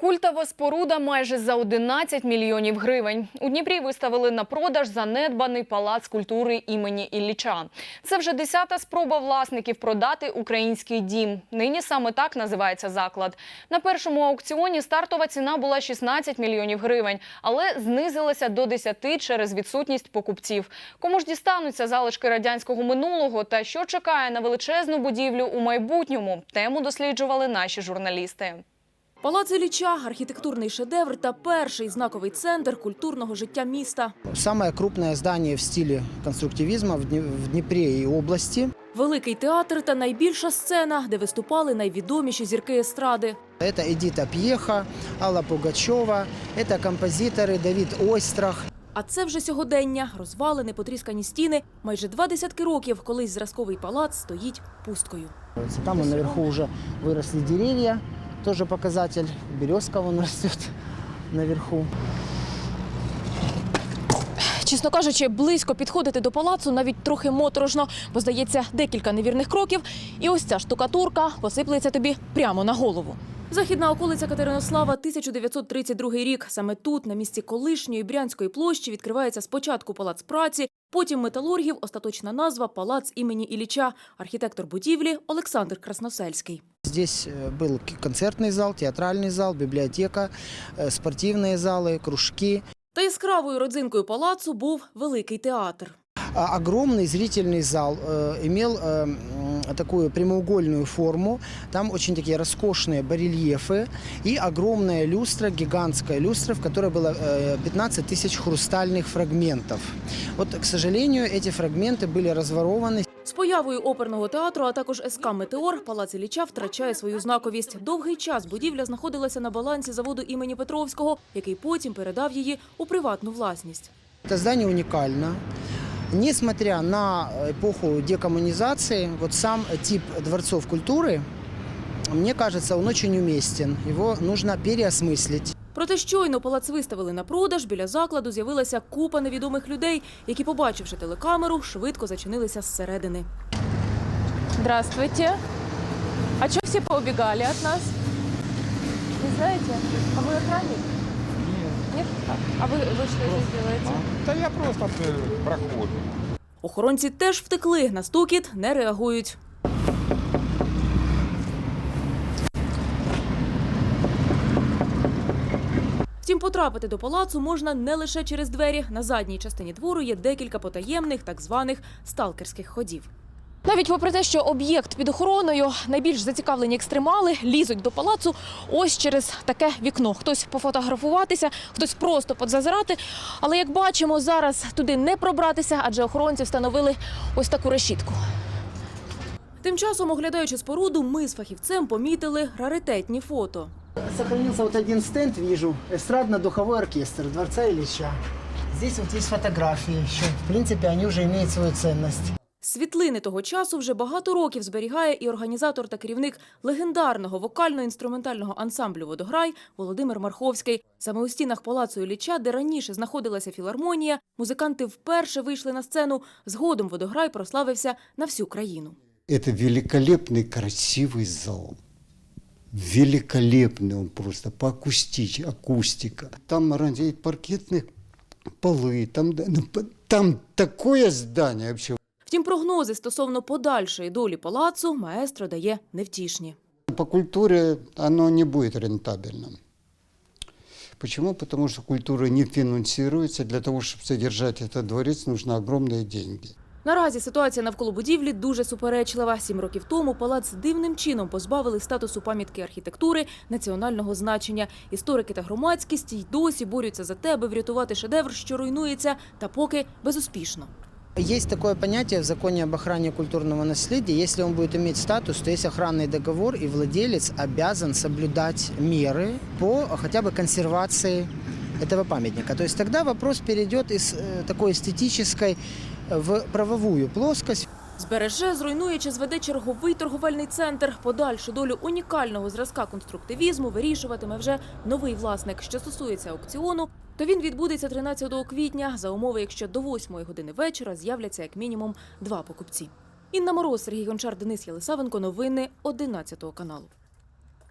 Культова споруда майже за 11 мільйонів гривень. У Дніпрі виставили на продаж занедбаний палац культури імені Ілліча. Це вже десята спроба власників продати український дім. Нині саме так називається заклад. На першому аукціоні стартова ціна була 16 мільйонів гривень, але знизилася до 10 через відсутність покупців. Кому ж дістануться залишки радянського минулого та що чекає на величезну будівлю у майбутньому? Тему досліджували наші журналісти. Палац Ілліча – архітектурний шедевр та перший знаковий центр культурного життя міста. Самое крупное здание в стиле конструктивизма в Дне- в Днепре и области. Великий театр та найбільша сцена, де виступали найвідоміші зірки естради. Это Эдита Пьеха, Алла Пугачева, это композиторы Давид Ойстрах. А це вже сьогодення, розвалини, потріскані стіни. Майже два десятки років колись зразковий палац стоїть пусткою. Там вон наверху уже выросли деревья, тоже показатель. Березка вон растет наверху. Чесно кажучи, близько підходити до палацу навіть трохи моторошно, бо здається декілька невірних кроків, і ось ця штукатурка посиплеться тобі прямо на голову. Західна околиця Катеринослава, 1932 рік. Саме тут, на місці колишньої Брянської площі, відкривається спочатку палац праці, потім металургів, остаточна назва палац імені Ілліча, архітектор будівлі Олександр Красносельський. Здесь э, был к- концертный зал, театральный зал, библиотека, э, спортивные залы, кружки. Та яскравою родзинкою палацу був великий театр. А Огромный зрительный зал э, имел э, м, такую прямоугольную форму. Там очень такие роскошные барельефы и огромная люстра, гигантская люстра, в которой было э, 15 тысяч хрустальных фрагментов. Вот, к сожалению, эти фрагменты были разворованы. З появою оперного театру, а також СК Метеор, палац Ілліча втрачає свою знаковість. Довгий час будівля знаходилася на балансі заводу імені Петровського, який потім передав її у приватну власність. Это здание уникально. Несмотря на эпоху декоммунизации, вот сам тип дворцов культуры, мне кажется, он очень уместен. Его нужно переосмыслить. Проте щойно палац виставили на продаж. Біля закладу з'явилася купа невідомих людей, які, побачивши телекамеру, швидко зачинилися зсередини. Здравствуйте. А чого всі поубігали від нас? Не знаєте? А ви охранник? Ні. А ви, ви що тут робите? Та я просто е, проходжу. Охоронці теж втекли. На стукіт не реагують. Втім, потрапити до палацу можна не лише через двері. На задній частині двору є декілька потаємних, так званих сталкерських ходів. Навіть попри те, що об'єкт під охороною, найбільш зацікавлені екстремали лізуть до палацу ось через таке вікно. Хтось пофотографуватися, хтось просто подзазирати. Але як бачимо, зараз туди не пробратися, адже охоронці встановили ось таку решітку. Тим часом, оглядаючи споруду, ми з фахівцем помітили раритетні фото. Сохранился вот один стенд, вижу, эстрадно-духовой оркестр Дворца Ильича. Здесь вот есть фотографии еще. В принципе, они уже имеют свою ценность. Світлини того часу вже багато років зберігає і організатор та керівник легендарного вокально-інструментального ансамблю Водограй Володимир Марховський. Саме у стінах палацу Ілліча, де раніше знаходилася філармонія, музиканти вперше вийшли на сцену. Згодом Водограй прославився на всю країну. Это великолепный, красивый зал. Великолепный он просто, по акустич, акустика. Там ранее паркетные полы, там, да, ну, по- там такое здание вообще. Втім, прогнози стосовно подальшої долі палацу маестро дає невтішні. По культуре оно не будет рентабельным. Почему? Потому что культура не финансируется. Для того, чтобы содержать этот дворец, нужны огромные деньги. Наразі ситуація навколо будівлі дуже суперечлива. Сім років тому палац дивним чином позбавили статусу пам'ятки архітектури національного значення. Історики та громадськість й досі борються за те, аби врятувати шедевр, що руйнується, та поки безуспішно. Есть такое понятие в законе об охране культурного наследия. Если он будет иметь статус, то есть охранный договор, и владелец обязан соблюдать меры по хотя бы консервации этого памятника. То есть тогда вопрос перейдет из э, такой эстетической э, в правовую плоскость. Збереже, зруйнує чи зведе черговий торговельний центр. Подальшу долю унікального зразка конструктивізму вирішуватиме вже новий власник. Що стосується аукціону, то він відбудеться 13 квітня за умови, якщо до 8 години вечора з'являться як мінімум два покупці. Інна Мороз, Сергій Гончар, Денис Єлисавенко. Новини 11 каналу.